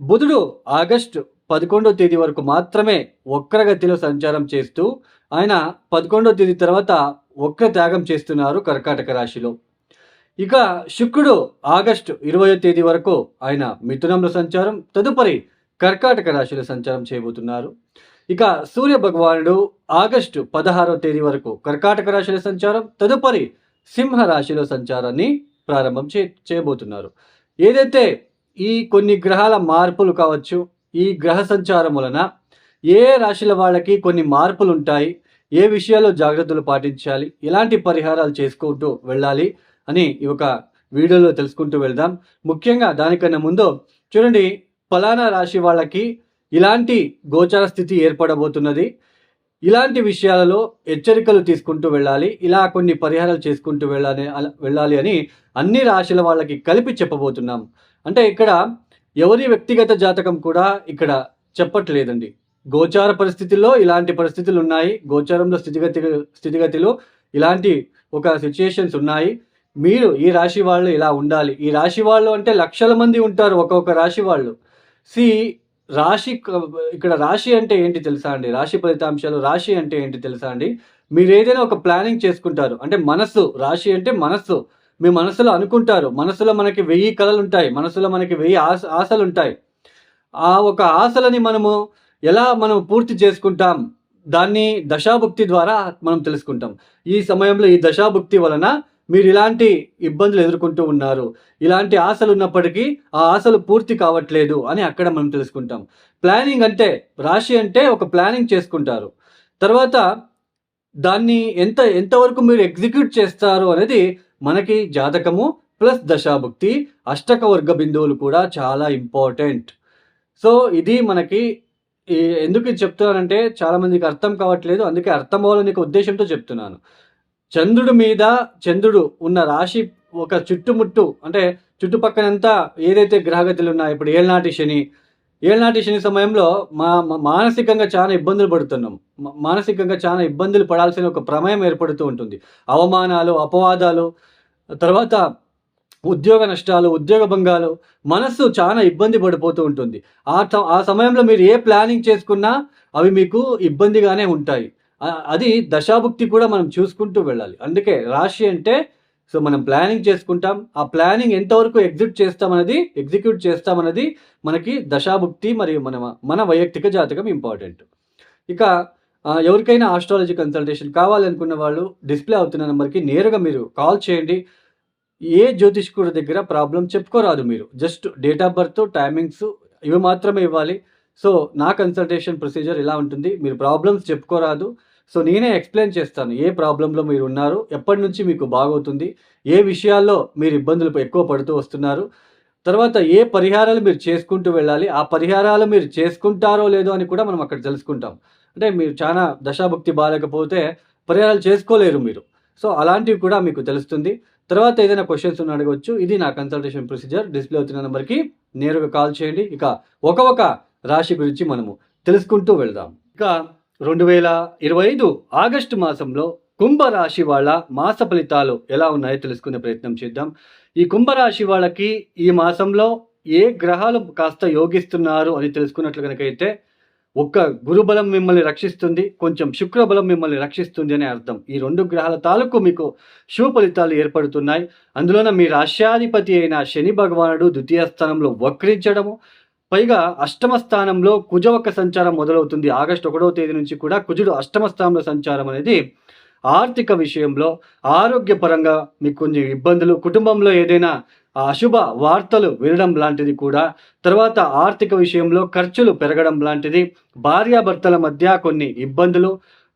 బుధుడు ఆగస్టు పదకొండో తేదీ వరకు మాత్రమే వక్రగతిలో సంచారం చేస్తూ ఆయన పదకొండో తేదీ తర్వాత వక్ర త్యాగం చేస్తున్నారు కర్కాటక రాశిలో. ఇక శుక్రుడు ఆగస్టు ఇరవయో తేదీ వరకు ఆయన మిథునంలో సంచారం తదుపరి కర్కాటక రాశిలో సంచారం చేయబోతున్నారు. ఇక సూర్య భగవానుడు ఆగస్టు పదహారో తేదీ వరకు కర్కాటక రాశిలో సంచారం తదుపరి సింహ రాశిలో సంచారాన్ని ప్రారంభం చే చేయబోతున్నారు. ఏదైతే ఈ కొన్ని గ్రహాల మార్పులు కావచ్చు ఈ గ్రహ సంచారం వలన ఏ రాశుల వాళ్ళకి కొన్ని మార్పులు ఉంటాయి ఏ విషయాల్లో జాగ్రత్తలు పాటించాలి ఎలాంటి పరిహారాలు చేసుకుంటూ వెళ్ళాలి అని ఈ ఒక వీడియోలో తెలుసుకుంటూ వెళ్దాం. ముఖ్యంగా దానికన్నా ముందు చూడండి ఫలానా రాశి వాళ్ళకి ఇలాంటి గోచార స్థితి ఏర్పడబోతున్నది. ఇలాంటి విషయాలలో హెచ్చరికలు తీసుకుంటూ వెళ్ళాలి ఇలా కొన్ని పరిహారాలు చేసుకుంటూ వెళ్ళాలి వెళ్ళాలి అని అన్ని రాశుల వాళ్ళకి కలిపి చెప్పబోతున్నాం. అంటే ఇక్కడ ఎవరి వ్యక్తిగత జాతకం కూడా ఇక్కడ చెప్పట్లేదండి. గోచార పరిస్థితుల్లో ఇలాంటి పరిస్థితులు ఉన్నాయి. గోచారంలో స్థితిగతి స్థితిగతిలో ఇలాంటి ఒక సిచ్యుయేషన్స్ ఉన్నాయి. మీరు ఈ రాశి వాళ్ళు ఇలా ఉండాలి. ఈ రాశి వాళ్ళు అంటే లక్షల మంది ఉంటారు ఒక్కొక్క రాశి వాళ్ళు. సి రాశి ఇక్కడ రాశి అంటే ఏంటి తెలుసా అండి? రాశి ఫలితాంశాలు రాశి అంటే ఏంటి తెలుసా అండి? మీరు ఏదైనా ఒక ప్లానింగ్ చేసుకుంటారు. అంటే మనస్సు రాశి అంటే మనస్సు. మీ మనసులో అనుకుంటారు. మనసులో మనకి వెయ్యి కళలు ఉంటాయి మనసులో మనకి వెయ్యి ఆశ ఆశలు ఉంటాయి ఆ ఒక ఆశలని మనము ఎలా మనం పూర్తి చేసుకుంటాం? దాన్ని దశాభుక్తి ద్వారా మనం తెలుసుకుంటాం. ఈ సమయంలో ఈ దశాభుక్తి వలన మీరు ఇలాంటి ఇబ్బందులు ఎదుర్కొంటూ ఉన్నారు. ఇలాంటి ఆశలు ఉన్నప్పటికీ ఆ ఆశలు పూర్తి కావట్లేదు అని అక్కడ మనం తెలుసుకుంటాం. ప్లానింగ్ అంటే రాశి అంటే ఒక ప్లానింగ్ చేసుకుంటారు. తర్వాత దాన్ని ఎంత ఎంతవరకు మీరు ఎగ్జిక్యూట్ చేస్తారు అనేది మనకి జాతకము ప్లస్ దశాభుక్తి అష్టక వర్గ బిందువులు కూడా చాలా ఇంపార్టెంట్. సో ఇది మనకి ఎందుకు చెప్తున్నానంటే చాలామందికి అర్థం కావట్లేదు అందుకే అర్థం అవ్వాలని ఉద్దేశంతో చెప్తున్నాను. చంద్రుడి మీద చంద్రుడు ఉన్న రాశి ఒక చుట్టుముట్టు అంటే చుట్టుపక్కనంతా ఏదైతే గ్రహగతులు ఉన్నాయో ఇప్పుడు ఏళ్ళనాటి శని ఏళ్ళనాటి శని సమయంలో మా మానసికంగా చాలా ఇబ్బందులు పడుతున్నాం. మానసికంగా చాలా ఇబ్బందులు పడాల్సిన ఒక ప్రమేయం ఏర్పడుతూ ఉంటుంది. అవమానాలు అపవాదాలు తర్వాత ఉద్యోగ నష్టాలు ఉద్యోగ భంగాలు మనస్సు చాలా ఇబ్బంది పడిపోతూ ఉంటుంది. ఆ ఆ సమయంలో మీరు ఏ ప్లానింగ్ చేసుకున్నా అవి మీకు ఇబ్బందిగానే ఉంటాయి. అది దశాభుక్తి కూడా మనం చూసుకుంటూ వెళ్ళాలి. అందుకే రాశి అంటే సో మనం ప్లానింగ్ చేసుకుంటాం. ఆ ప్లానింగ్ ఎంతవరకు ఎగ్జిక్యూట్ చేస్తామన్నది ఎగ్జిక్యూట్ చేస్తామన్నది మనకి దశాభుక్తి మరియు మన మన వైయక్తిక జాతకం ఇంపార్టెంట్ ఇక ఎవరికైనా ఆస్ట్రాలజీ కన్సల్టేషన్ కావాలనుకున్న వాళ్ళు డిస్ప్లే అవుతున్న నెంబర్కి నేరుగా మీరు కాల్ చేయండి. ఏ జ్యోతిష్కుడి దగ్గర ప్రాబ్లం చెప్పుకోరాదు మీరు. Just date of birth timings ఇవి మాత్రమే ఇవ్వాలి. సో నా కన్సల్టేషన్ ప్రొసీజర్ ఇలా ఉంటుంది. మీరు ప్రాబ్లమ్స్ చెప్పుకోరాదు. సో నేనే ఎక్స్ప్లెయిన్ చేస్తాను ఏ ప్రాబ్లంలో మీరు ఉన్నారు ఎప్పటి నుంచి మీకు బాగవుతుంది ఏ విషయాల్లో మీరు ఇబ్బందులు ఎక్కువ పడుతూ వస్తున్నారు తర్వాత ఏ పరిహారాలు మీరు చేసుకుంటూ వెళ్ళాలి ఆ పరిహారాలు మీరు చేసుకుంటారో లేదో అని కూడా మనం అక్కడ తెలుసుకుంటాం. అంటే మీరు చాలా దశాభక్తి బాగాలేకపోతే పరిహారాలు చేసుకోలేరు మీరు. సో అలాంటివి కూడా మీకు తెలుస్తుంది. తర్వాత ఏదైనా క్వశ్చన్స్ ఉన్న అడగవచ్చు. ఇది నా కన్సల్టేషన్ ప్రొసీజర్ డిస్ప్లే అవుతున్న నెంబర్కి నేరుగా కాల్ చేయండి. ఇక ఒక ఒక రాశి గురించి మనము తెలుసుకుంటూ వెళ్దాం. ఇక రెండు వేల ఇరవై ఐదు ఆగస్టు మాసంలో కుంభరాశి వాళ్ళ మాస ఫలితాలు ఎలా ఉన్నాయో తెలుసుకునే ప్రయత్నం చేద్దాం. ఈ కుంభరాశి వాళ్ళకి ఈ మాసంలో ఏ గ్రహాలు కాస్త యోగిస్తున్నారు అని తెలుసుకున్నట్లు కనుకైతే ఒక్క గురుబలం మిమ్మల్ని రక్షిస్తుంది కొంచెం శుక్రబలం మిమ్మల్ని రక్షిస్తుంది అనే అర్థం. ఈ రెండు గ్రహాల తాలూకు మీకు శుభ ఫలితాలు ఏర్పడుతున్నాయి. అందులోన మీ రాష్ట్రాధిపతి అయిన శని భగవానుడు ద్వితీయ స్థానంలో వక్రించడము పైగా అష్టమ స్థానంలో కుజవక సంచారం మొదలవుతుంది. ఆగస్టు ఒకటవ తేదీ నుంచి కూడా కుజుడు అష్టమ స్థానంలో సంచారం అనేది ఆర్థిక విషయంలో ఆరోగ్యపరంగా మీకు కొన్ని ఇబ్బందులు కుటుంబంలో ఏదైనా అశుభ వార్తలు వినడం లాంటిది కూడా తర్వాత ఆర్థిక విషయంలో ఖర్చులు పెరగడం లాంటిది భార్యాభర్తల మధ్య కొన్ని ఇబ్బందులు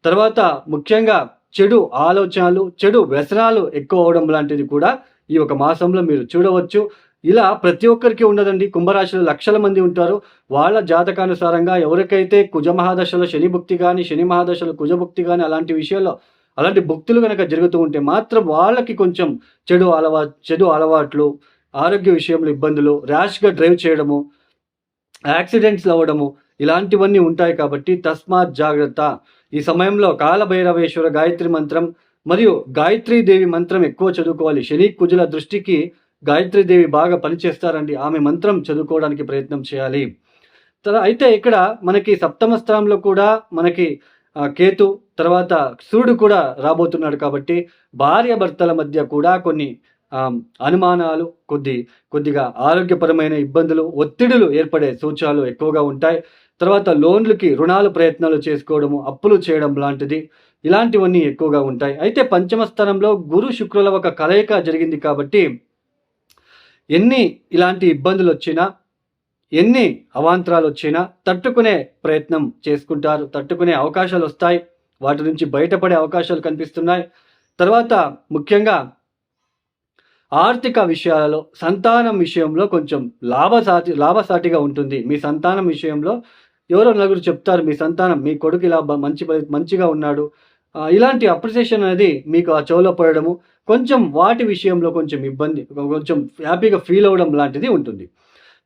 తర్వాత ముఖ్యంగా చెడు ఆలోచనలు చెడు వ్యసనాలు ఎక్కువ అవడం లాంటిది కూడా ఈ ఒక మాసంలో మీరు చూడవచ్చు. ఇలా ప్రతి ఒక్కరికి ఉండదండి. కుంభరాశిలో లక్షల మంది ఉంటారు. వాళ్ళ జాతకానుసారంగా ఎవరికైతే కుజ మహాదశలో శని భుక్తి కానీ శని మహాదశలో కుజభుక్తి కానీ అలాంటి విషయాల్లో అలాంటి భుక్తులు కనుక జరుగుతూ ఉంటే మాత్రం వాళ్ళకి కొంచెం చెడు అలవా చెడు అలవాట్లు ఆరోగ్య విషయంలో ఇబ్బందులు ర్యాష్గా డ్రైవ్ చేయడము యాక్సిడెంట్స్ అవ్వడము ఇలాంటివన్నీ ఉంటాయి కాబట్టి తస్మాత్ జాగ్రత్త. ఈ సమయంలో కాలభైరవేశ్వర గాయత్రి మంత్రం మరియు దేవి మంత్రం ఎక్కువ చదువుకోవాలి. శని కుజుల దృష్టికి గాయత్రీదేవి బాగా పనిచేస్తారండి. ఆమె మంత్రం చదువుకోవడానికి ప్రయత్నం చేయాలి. అయితే ఇక్కడ మనకి సప్తమ స్థానంలో కూడా మనకి కేతు తర్వాత సూర్యుడు కూడా రాబోతున్నాడు కాబట్టి భార్య భర్తల మధ్య కూడా కొన్ని అనుమానాలు కొద్ది కొద్దిగా ఆరోగ్యపరమైన ఇబ్బందులు ఒత్తిడులు ఏర్పడే సూచనలు ఎక్కువగా ఉంటాయి. తర్వాత లోన్లకి రుణాలు ప్రయత్నాలు చేసుకోవడము అప్పులు చేయడం లాంటిది ఇలాంటివన్నీ ఎక్కువగా ఉంటాయి. అయితే పంచమ స్థానంలో గురు శుక్రుల ఒక కలయిక జరిగింది కాబట్టి ఎన్ని ఇలాంటి ఇబ్బందులు వచ్చినా ఎన్ని అవాంతరాలు వచ్చినా తట్టుకునే ప్రయత్నం చేసుకుంటారు తట్టుకునే అవకాశాలు వస్తాయి వాటి నుంచి బయటపడే అవకాశాలు కనిపిస్తున్నాయి. తర్వాత ముఖ్యంగా ఆర్థిక విషయాలలో సంతానం విషయంలో కొంచెం లాభసాటి లాభసాటిగా ఉంటుంది. మీ సంతానం విషయంలో ఎవరో నలుగురు చెప్తారు మీ సంతానం మీ కొడుకు ఇలా మంచి మంచిగా ఉన్నాడు. ఇలాంటి అప్రిసియేషన్ అనేది మీకు ఆ చెవులో పడడము కొంచెం వాటి విషయంలో కొంచెం ఇబ్బంది కొంచెం హ్యాపీగా ఫీల్ అవ్వడం లాంటిది ఉంటుంది.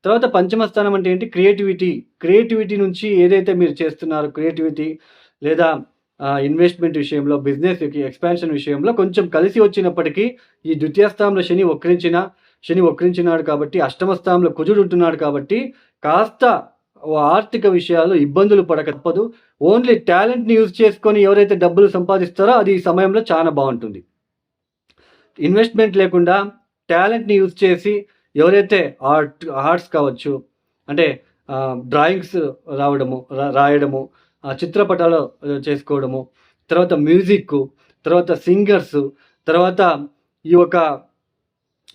తర్వాత పంచమ స్థానం అంటే ఏంటి? క్రియేటివిటీ. క్రియేటివిటీ నుంచి ఏదైతే మీరు చేస్తున్నారో క్రియేటివిటీ లేదా ఇన్వెస్ట్మెంట్ విషయంలో బిజినెస్ ఎక్స్పాన్షన్ విషయంలో కొంచెం కలిసి వచ్చినప్పటికీ ఈ ద్వితీయ స్థానంలో శని వక్రించిన శని వక్రించినాడు కాబట్టి అష్టమ స్థానంలో కుజుడు ఉంటున్నాడు కాబట్టి కాస్త ఆర్థిక విషయాలు ఇబ్బందులు పడక తప్పదు. ఓన్లీ టాలెంట్ని యూజ్ చేసుకొని ఎవరైతే డబ్బులు సంపాదిస్తారో అది ఈ సమయంలో చాలా బాగుంటుంది. ఇన్వెస్ట్మెంట్ లేకుండా టాలెంట్ని యూజ్ చేసి ఎవరైతే ఆర్ట్ ఆర్ట్స్ కావచ్చు అంటే డ్రాయింగ్స్ రావడము రాయడము చిత్రపటాలు చేసుకోవడము తర్వాత మ్యూజిక్ తర్వాత సింగర్స్ తర్వాత ఈ యొక్క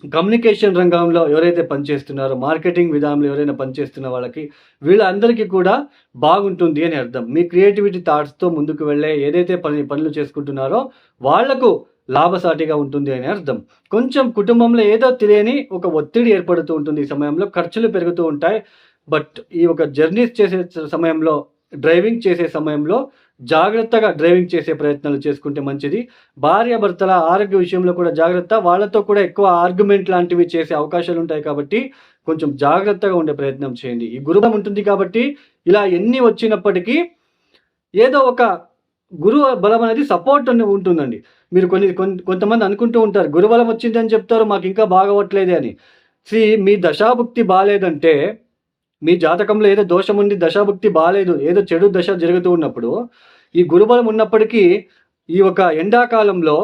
కమ్యూనికేషన్ రంగంలో ఎవరైతే పనిచేస్తున్నారో మార్కెటింగ్ విధానంలో ఎవరైనా పనిచేస్తున్న వాళ్ళకి వీళ్ళందరికీ కూడా బాగుంటుంది అని అర్థం. మీ క్రియేటివిటీ థాట్స్తో ముందుకు వెళ్ళే ఏదైతే పని పనులు చేసుకుంటున్నారో వాళ్ళకు లాభసాటిగా ఉంటుంది అని అర్థం. కొంచెం కుటుంబంలో ఏదో తెలియని ఒక ఒత్తిడి ఏర్పడుతూ ఉంటుంది ఈ సమయంలో. ఖర్చులు పెరుగుతూ ఉంటాయి. బట్ ఈ ఒక జర్నీస్ చేసే సమయంలో డ్రైవింగ్ చేసే సమయంలో జాగ్రత్తగా డ్రైవింగ్ చేసే ప్రయత్నాలు చేసుకుంటే మంచిది. భార్య భర్తల ఆరోగ్య విషయంలో కూడా జాగ్రత్త. వాళ్ళతో కూడా ఎక్కువ ఆర్గ్యుమెంట్ లాంటివి చేసే అవకాశాలు ఉంటాయి కాబట్టి కొంచెం జాగ్రత్తగా ఉండే ప్రయత్నం చేయండి. ఈ గురుబలం ఉంటుంది కాబట్టి ఇలా ఎన్ని వచ్చినప్పటికీ ఏదో ఒక గురు బలం అనేది సపోర్ట్ అని ఉంటుందండి. మీరు కొన్ని కొంతమంది అనుకుంటూ ఉంటారు గురుబలం వచ్చిందని చెప్తారు మాకు ఇంకా బాగవట్లేదే అని. శ్రీ మీ దశాభుక్తి బాగాలేదంటే మీ జాతకంలో ఏదో దోషం ఉంది దశాభుక్తి బాగాలేదు ఏదో చెడు దశ జరుగుతూ ఉన్నప్పుడు ఈ గురుబలం ఉన్నప్పటికీ ఈ ఒక ఎండాకాలంలో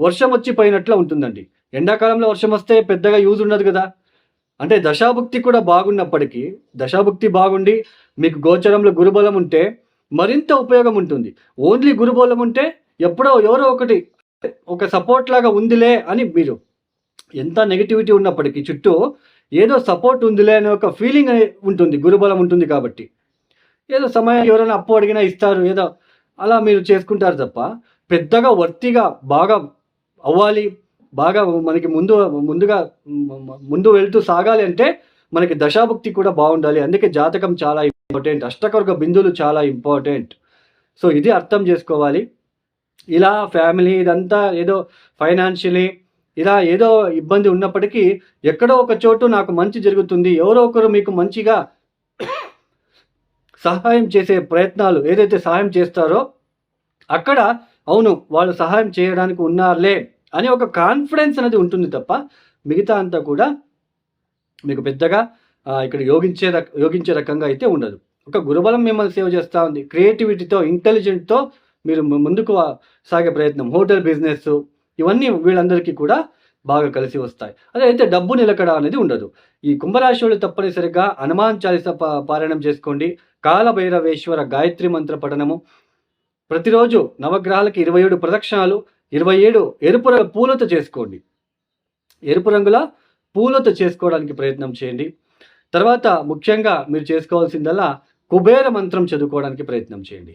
వర్షం వచ్చి పోయినట్లు ఉంటుందండి. ఎండాకాలంలో వర్షం వస్తే పెద్దగా యూజ్ ఉండదు కదా. అంటే దశాభుక్తి కూడా బాగున్నప్పటికీ దశాభుక్తి బాగుండి మీకు గోచరంలో గురుబలం ఉంటే మరింత ఉపయోగం ఉంటుంది. ఓన్లీ గురుబలం ఉంటే ఎప్పుడో ఎవరో ఒకటి ఒక సపోర్ట్ లాగా ఉందిలే అని మీరు. ఎంత నెగిటివిటీ ఉన్నప్పటికీ చుట్టూ ఏదో సపోర్ట్ ఉందిలే అనే ఒక ఫీలింగ్ ఉంటుంది గురుబలం ఉంటుంది కాబట్టి. ఏదో సమయం ఎవరైనా అప్పు అడిగినా ఇస్తారు ఏదో అలా మీరు చేసుకుంటారు తప్ప పెద్దగా వర్తిగా బాగా అవ్వాలి బాగా మనకి ముందు ముందుగా ముందు వెళ్తూ సాగాలి అంటే మనకి దశాభుక్తి కూడా బాగుండాలి. అందుకే జాతకం చాలా ఇంపార్టెంట్ అష్టకర్గ బిందువులు చాలా ఇంపార్టెంట్ సో ఇది అర్థం చేసుకోవాలి. ఇలా ఫ్యామిలీ ఇదంతా ఏదో ఫైనాన్షియలీ ఇలా ఏదో ఇబ్బంది ఉన్నప్పటికీ ఎక్కడో ఒక చోటు నాకు మంచి జరుగుతుంది. ఎవరో ఒకరు మీకు మంచిగా సహాయం చేసే ప్రయత్నాలు ఏదైతే సహాయం చేస్తారో అక్కడ అవును వాళ్ళు సహాయం చేయడానికి ఉన్నారులే అని ఒక కాన్ఫిడెన్స్ అనేది ఉంటుంది తప్ప మిగతా అంతా కూడా మీకు పెద్దగా ఇక్కడ యోగించే యోగించే రకంగా అయితే ఉండదు. ఒక గురుబలం మిమ్మల్ని సేవ చేస్తూ ఉంది. క్రియేటివిటీతో ఇంటెలిజెంట్తో మీరు ముందుకు సాగే ప్రయత్నం. హోటల్ బిజినెస్ ఇవన్నీ వీళ్ళందరికీ కూడా బాగా కలిసి వస్తాయి. అదే అయితే డబ్బు నిలకడ అనేది ఉండదు. ఈ కుంభరాశి వాళ్ళు తప్పనిసరిగా హనుమాన్ చాలీస పారాయణం చేసుకోండి. కాలభైరవేశ్వర గాయత్రి మంత్ర పఠనము. ప్రతిరోజు నవగ్రహాలకి ఇరవై ఏడు ప్రదక్షిణాలు ఇరవై ఏడు ఎరుపు పూలతో చేసుకోండి. ఎరుపు రంగుల పూలతో చేసుకోవడానికి ప్రయత్నం చేయండి. తర్వాత ముఖ్యంగా మీరు చేసుకోవాల్సిందల్లా కుబేర మంత్రం చదువుకోవడానికి ప్రయత్నం చేయండి.